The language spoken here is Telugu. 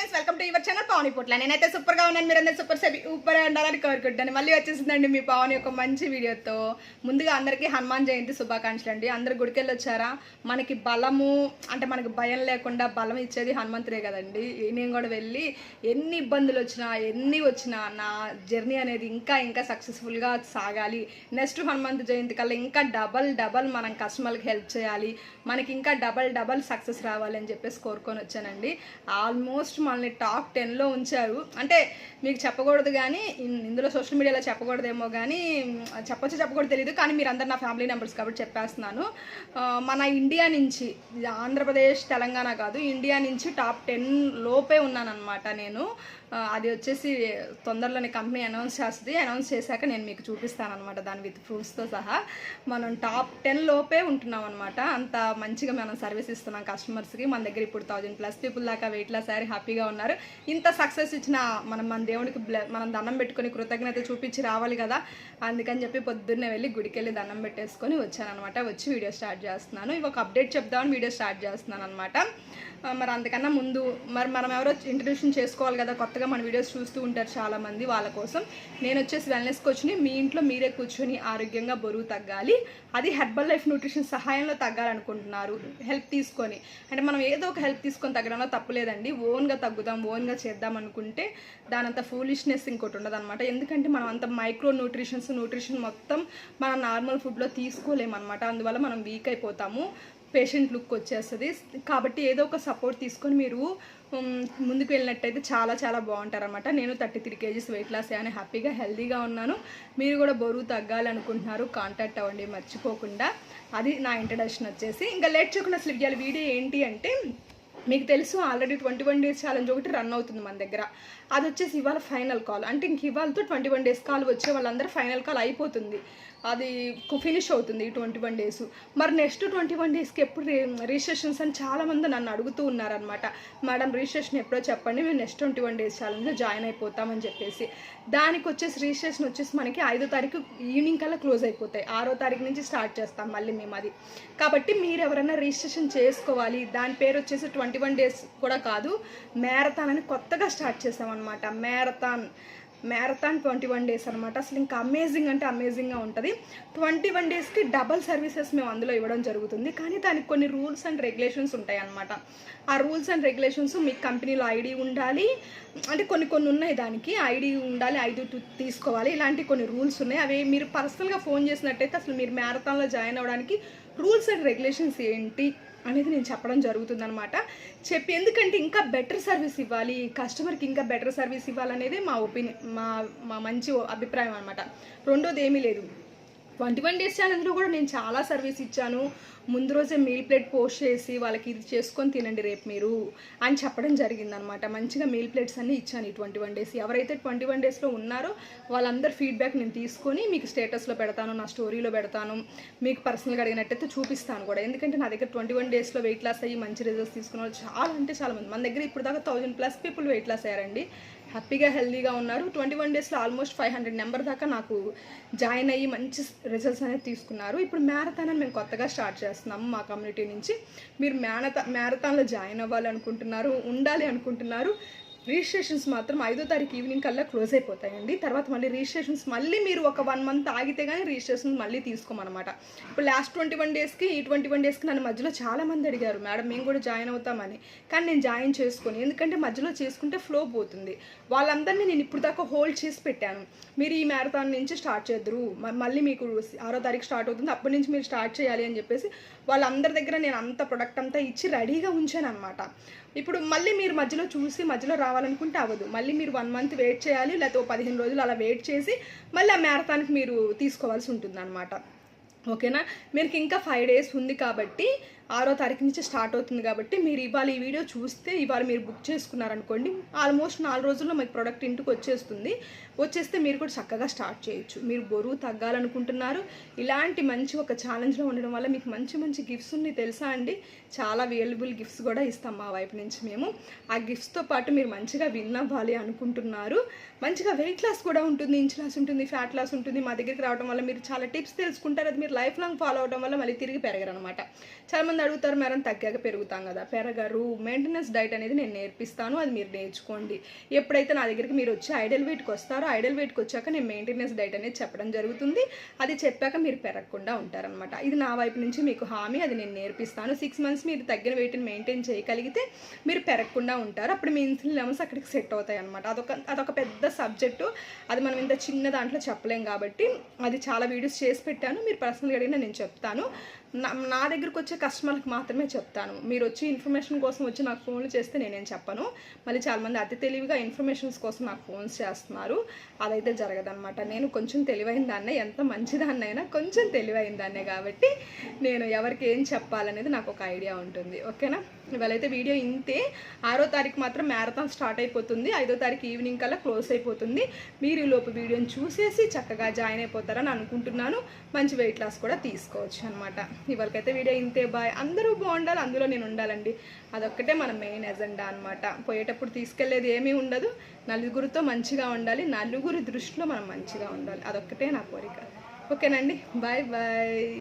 Friends welcome to your channel Pavan Potla నేనైతే సూపర్గా ఉన్నాను మీరందరూ సూపర్ సూపర్ ఉండాలని కోరుకుంటాను మళ్ళీ వచ్చేసిందండి మీ పావని ఒక మంచి వీడియోతో ముందుగా అందరికీ హనుమాన్ జయంతి శుభాకాంక్షలు అండి. అందరు గుడికెళ్ళి వచ్చారా? మనకి బలము అంటే మనకి భయం లేకుండా బలం ఇచ్చేది హనుమంతుడే కదండి. నేను కూడా వెళ్ళి ఎన్ని ఇబ్బందులు వచ్చినా ఎన్ని వచ్చినా నా జర్నీ అనేది ఇంకా ఇంకా సక్సెస్ఫుల్గా సాగాలి. నెక్స్ట్ హనుమంత్ జయంతి కల్లా ఇంకా డబల్ డబల్ మనం కస్టమర్కి హెల్ప్ చేయాలి. మనకి ఇంకా డబల్ డబల్ సక్సెస్ రావాలి అని చెప్పేసి కోరుకొని వచ్చానండి. ఆల్మోస్ట్ మనల్ని టాప్ టెన్లో ఉంచారు. అంటే మీకు చెప్పకూడదు కానీ ఇందులో సోషల్ మీడియాలో చెప్పకూడదేమో కానీ చెప్పొచ్చు చెప్పకూడదు తెలియదు కానీ మీరు అందరు నా ఫ్యామిలీ మెంబర్స్ కాబట్టి చెప్పేస్తున్నాను. మన ఇండియా నుంచి ఆంధ్రప్రదేశ్ తెలంగాణ కాదు ఇండియా నుంచి టాప్ టెన్ లోపే ఉన్నానన్నమాట నేను. అది వచ్చేసి తొందరలోనే కంపెనీ అనౌన్స్ చేస్తుంది. అనౌన్స్ చేశాక నేను మీకు చూపిస్తాను అనమాట దాని విత్ ప్రూఫ్స్తో సహా. మనం టాప్ టెన్ లోపే ఉంటున్నాం అనమాట అంత మంచిగా మనం సర్వీస్ ఇస్తున్నాం కస్టమర్స్కి. మన దగ్గర ఇప్పుడు థౌజండ్ ప్లస్ పీపుల్ దాకా వెయిట్ లాస్ హ్యాపీగా హ్యాపీగా ఉన్నారు. ఇంత సక్సెస్ ఇచ్చిన మనం మన దేవునికి బ్ల- మనం దండం పెట్టుకొని కృతజ్ఞత చూపించి రావాలి కదా. అందుకని చెప్పి పొద్దున్నే వెళ్ళి గుడికి వెళ్ళి దండం పెట్టేసుకొని వచ్చాను వచ్చి వీడియో స్టార్ట్ చేస్తున్నాను. ఇవి ఒక అప్డేట్ చెప్దామని వీడియో స్టార్ట్ చేస్తున్నాను అనమాట మరి అంతకన్నా ముందు మరి మనం ఎవరో ఇంట్రడ్యూషన్ చేసుకోవాలి కదా. కొత్తగా మన వీడియోస్ చూస్తూ ఉంటారు చాలామంది వాళ్ళ కోసం. నేను వచ్చేసి వెల్నెస్ కోచ్ని మీ ఇంట్లో మీరే కూర్చొని ఆరోగ్యంగా బరువు తగ్గాలి. అది హెర్బల్ లైఫ్ న్యూట్రిషన్ సహాయంలో తగ్గాలనుకుంటున్నారు. హెల్ప్ తీసుకొని. అంటే మనం ఏదో ఒక హెల్ప్ తీసుకొని తగ్గడంలో తప్పులేదండి ఓన్గా తగ్గుదాం ఓన్గా చేద్దాం అనుకుంటే దానంత ఫూలిష్నెస్ ఇంకోటి ఉండదనమాట ఎందుకంటే మనం అంత మైక్రో న్యూట్రిషన్స్ న్యూట్రిషన్ మొత్తం మనం నార్మల్ ఫుడ్లో తీసుకోలేమన్నమాట. అందువల్ల మనం వీక్ అయిపోతాము పేషెంట్ లుక్ వచ్చేస్తుంది. కాబట్టి ఏదో ఒక సపోర్ట్ తీసుకొని మీరు ముందుకు వెళ్ళినట్టయితే చాలా చాలా బాగుంటారనమాట నేను thirty three KGs weight loss అయ్యాను హ్యాపీగా హెల్దీగా ఉన్నాను. మీరు కూడా బరువు తగ్గాలనుకుంటున్నారు కాంటాక్ట్ అవ్వండి మర్చిపోకుండా. అది నా ఇంట్రడక్షన్ వచ్చేసి. ఇంకా లేట్ చేయకుండా స్లిప్ చేయాలి. వీడియో ఏంటి అంటే మీకు తెలుసు already twenty one days challenge ఒకటి రన్ అవుతుంది మన దగ్గర. అది వచ్చేసి ఇవాళ ఫైనల్ కాల్ అంటే ఇంక ఇవాళతో ట్వంటీ వన్ డేస్ కాల్ వచ్చే వాళ్ళందరూ ఫైనల్ కాల్ అయిపోతుంది. అది ఫినిష్ అవుతుంది ఈ ట్వంటీ వన్ డేస్ మరి నెక్స్ట్ ట్వంటీ వన్ డేస్కి ఎప్పుడు రిజిస్ట్రేషన్స్ అని చాలామంది నన్ను అడుగుతూ ఉన్నారనమాట మేడం రిజిస్ట్రేషన్ ఎప్పుడో చెప్పండి మేము నెక్స్ట్ ట్వంటీ వన్ డేస్ ఛాలెంజ్లో జాయిన్ అయిపోతామని చెప్పేసి. దానికి వచ్చేసి రిజిస్ట్రేషన్ వచ్చేసి మనకి ఐదో తారీఖు ఈవినింగ్ కల్లా క్లోజ్ అయిపోతాయి. ఆరో తారీఖు నుంచి స్టార్ట్ చేస్తాం మళ్ళీ మేము అది. కాబట్టి మీరు ఎవరైనా రిజిస్ట్రేషన్ చేసుకోవాలి దాని పేరు వచ్చేసి ట్వంటీ వన్ డేస్ కూడా కాదు మ్యారథాన్ అని కొత్తగా స్టార్ట్ చేసామన్నమాట. Marathon marathon twenty one days అనమాట అసలు ఇంకా అమేజింగ్ అంటే అమేజింగ్గా ఉంటుంది. ట్వంటీ వన్ డేస్కి డబల్ సర్వీసెస్ మేము అందులో ఇవ్వడం జరుగుతుంది. కానీ దానికి కొన్ని రూల్స్ అండ్ రెగ్యులేషన్స్ ఉంటాయి అనమాట ఆ రూల్స్ అండ్ రెగ్యులేషన్స్ మీ కంపెనీలో ఐడి ఉండాలి. అంటే కొన్ని కొన్ని ఉన్నాయి దానికి. ఐడి ఉండాలి ఐడి తీసుకోవాలి. ఇలాంటి కొన్ని రూల్స్ ఉన్నాయి. అవి మీరు పర్సనల్గా ఫోన్ చేసినట్టయితే అసలు మీరు మ్యారథాన్లో జాయిన్ అవ్వడానికి రూల్స్ అండ్ రెగ్యులేషన్స్ ఏంటి? అనేది నేను చెప్పడం జరుగుతుంది అనమాట చెప్పి ఎందుకంటే ఇంకా బెటర్ సర్వీస్ ఇవ్వాలి కస్టమర్కి ఇంకా బెటర్ సర్వీస్ ఇవ్వాలనేది మా ఒపీనియన్ మా మా మంచి అభిప్రాయం అనమాట రెండోది ఏమీ లేదు. ట్వంటీ వన్ డేస్ ఛాలెంజ్లో కూడా నేను చాలా సర్వీస్ ఇచ్చాను. ముందు రోజే మీల్ ప్లేట్ పోస్ట్ చేసి వాళ్ళకి ఇది చేసుకొని తినండి రేపు మీరు అని చెప్పడం జరిగిందనమాట. మంచిగా మీల్ ప్లేట్స్ అన్నీ ఇచ్చాను ఈ ట్వంటీ వన్ డేస్. ఎవరైతే ట్వంటీ వన్ డేస్లో ఉన్నారో వాళ్ళందరి ఫీడ్బ్యాక్ నేను తీసుకొని మీకు స్టేటస్లో పెడతాను నా స్టోరీలో పెడతాను. మీకు పర్సనల్గా అడిగినట్టయితే చూపిస్తాను కూడా. ఎందుకంటే నా దగ్గర ట్వంటీ వన్ డేస్లో వెయిట్ లాస్ అయ్యి మంచి రిజల్ట్స్ తీసుకున్న వాళ్ళు చాలా అంటే చాలా మంది. మన దగ్గర ఇప్పుడు దాకా thousand plus people weight loss అయ్యారండి. హ్యాపీగా హెల్దీగా ఉన్నారు. ట్వంటీ వన్ డేస్లో ఆల్మోస్ట్ ఫైవ్ హండ్రెడ్ నెంబర్ దాకా నాకు జాయిన్ అయ్యి మంచి రిజల్ట్స్ అనేది తీసుకున్నారు. ఇప్పుడు మ్యారథాన్ అని మేము కొత్తగా స్టార్ట్ చేస్తున్నాము మా కమ్యూనిటీ నుంచి. మీరు మ్యారథా మ్యారథాన్లో జాయిన్ అవ్వాలి అనుకుంటున్నారు ఉండాలి అనుకుంటున్నారు. రిజిస్ట్రేషన్స్ మాత్రం ఐదో తారీఖు ఈవినింగ్ కల్లా క్లోజ్ అయిపోతాయండి. తర్వాత మళ్ళీ రిజిస్ట్రేషన్స్ మళ్ళీ మీరు ఒక వన్ మంత్ ఆగితే కానీ రిజిస్ట్రేషన్ మళ్ళీ తీసుకోమన్నమాట. ఇప్పుడు లాస్ట్ ట్వంటీ వన్ డేస్కి ఈ ట్వంటీ వన్ డేస్కి నన్ను మధ్యలో చాలా మంది అడిగారు మేడం మేము కూడా జాయిన్ అవుతామని. కానీ నేను జాయిన్ చేసుకొని ఎందుకంటే మధ్యలో చేసుకుంటే ఫ్లో పోతుంది. వాళ్ళందరినీ నేను ఇప్పుడు దాకా హోల్డ్ చేసి పెట్టాను. మీరు ఈ మ్యారథాన్ నుంచి స్టార్ట్ చేద్దరు. మ- మళ్ళీ మీకు ఆరో తారీఖు స్టార్ట్ అవుతుంది. అప్పటి నుంచి మీరు స్టార్ట్ చేయాలి అని చెప్పేసి వాళ్ళందరి దగ్గర నేను అంత ప్రొడక్ట్ అంతా ఇచ్చి రెడీగా ఉంచాను అనమాట ఇప్పుడు మళ్ళీ మీరు మధ్యలో చూసి మధ్యలో రావాలనుకుంటే అవ్వదు. మళ్ళీ మీరు వన్ మంత్ వెయిట్ చేయాలి లేకపోతే పదిహేను రోజులు అలా వెయిట్ చేసి మళ్ళీ ఆ మ్యారథాన్కి మీరు తీసుకోవాల్సి ఉంటుంది ఓకేనా? మీకు ఇంకా ఫైవ్ డేస్ ఉంది కాబట్టి ఆరో తారీఖు నుంచి స్టార్ట్ అవుతుంది కాబట్టి మీరు ఇవాళ ఈ వీడియో చూస్తే ఇవాళ మీరు బుక్ చేసుకున్నారనుకోండి ఆల్మోస్ట్ నాలుగు రోజుల్లో మీకు ప్రోడక్ట్ ఇంటికి వచ్చేస్తుంది. వచ్చేస్తే మీరు కూడా చక్కగా స్టార్ట్ చేయొచ్చు. మీరు బరువు తగ్గాలనుకుంటున్నారు. ఇలాంటి మంచి ఒక ఛాలెంజ్లో ఉండడం వల్ల మీకు మంచి మంచి గిఫ్ట్స్ ఉన్నాయి తెలుసా అండి? చాలా అవైలబుల్ గిఫ్ట్స్ కూడా ఇస్తాం మా వైపు నుంచి మేము. ఆ గిఫ్ట్స్తో పాటు మీరు మంచిగా విన్ అవ్వాలి అనుకుంటున్నారు. మంచిగా వెయిట్ లాస్ కూడా ఉంటుంది ఇంచ్ లాస్ ఉంటుంది ఫ్యాట్ లాస్ ఉంటుంది. మా దగ్గరికి రావడం వల్ల మీరు చాలా టిప్స్ తెలుసుకుంటారు. అది మీరు లైఫ్ లాంగ్ ఫాలో అవడం వల్ల మళ్ళీ తిరిగి పెరగరు అనమాట చాలామంది మంది అడుగుతారు మేడం తగ్గాక పెరుగుతాం కదా. పెరగరు. మెయింటెనెన్స్ డైట్ అనేది నేను నేర్పిస్తాను అది మీరు నేర్చుకోండి. ఎప్పుడైతే నా దగ్గరికి మీరు వచ్చి ఐడల్ వెయిట్కి వస్తారో ఐడల్ వెయిట్కి వచ్చాక నేను మెయింటెనెన్స్ డైట్ అనేది చెప్పడం జరుగుతుంది. అది చెప్పాక మీరు పెరగకుండా ఉంటారనమాట ఇది నా వైపు నుంచి మీకు హామీ అది నేను నేర్పిస్తాను. సిక్స్ మంత్స్ మీరు తగ్గిన వెయిట్ని మెయింటైన్ చేయగలిగితే మీరు పెరగకుండా ఉంటారు. అప్పుడు మీ ఇన్సులిన్ లెవెల్స్ అక్కడికి సెట్ అవుతాయి అనమాట అదొక అదొక పెద్ద సబ్జెక్టు అది మనం ఇంత చిన్న దాంట్లో చెప్పలేం కాబట్టి అది చాలా వీడియోస్ చేసి పెట్టాను. మీరు పర్సనల్గా అడిగినా నేను చెప్తాను. నా నా దగ్గరకు వచ్చే కస్టమర్కి మాత్రమే చెప్తాను. మీరు వచ్చి ఇన్ఫర్మేషన్ కోసం వచ్చి నాకు ఫోన్లు చేస్తే నేనేం చెప్పను. మళ్ళీ చాలామంది అతి తెలివిగా ఇన్ఫర్మేషన్స్ కోసం నాకు ఫోన్స్ చేస్తున్నారు. అదైతే జరగదన్నమాట. నేను కొంచెం తెలివైన దాన్నే ఎంత మంచిదాన్నైనా కొంచెం తెలివైన దాన్నే కాబట్టి నేను ఎవరికి ఏం చెప్పాలనేది నాకు ఒక ఐడియా ఉంటుంది. ఓకేనా? ఇవాళైతే వీడియో ఇంతే. ఆరో తారీఖు మాత్రం మ్యారథాన్ స్టార్ట్ అయిపోతుంది. ఐదో తారీఖు ఈవినింగ్ కల్లా క్లోజ్ అయిపోతుంది. మీరు లోపు వీడియోని చూసేసి చక్కగా జాయిన్ అయిపోతారని అనుకుంటున్నాను. మంచి వెయిట్ లాస్ కూడా తీసుకోవచ్చు అనమాట ఇవాళకైతే వీడియో ఇంతే. బాయ్. అందరూ బాగుండాలి. అందులో నేను ఉండాలండి. అదొక్కటే మన మెయిన్ ఎజెండా అనమాట పోయేటప్పుడు తీసుకెళ్ళేది ఏమీ ఉండదు. నలుగురితో మంచిగా ఉండాలి. నలుగురి దృష్టిలో మనం మంచిగా ఉండాలి. అదొక్కటే నా కోరిక. ఓకేనండి. Bye bye.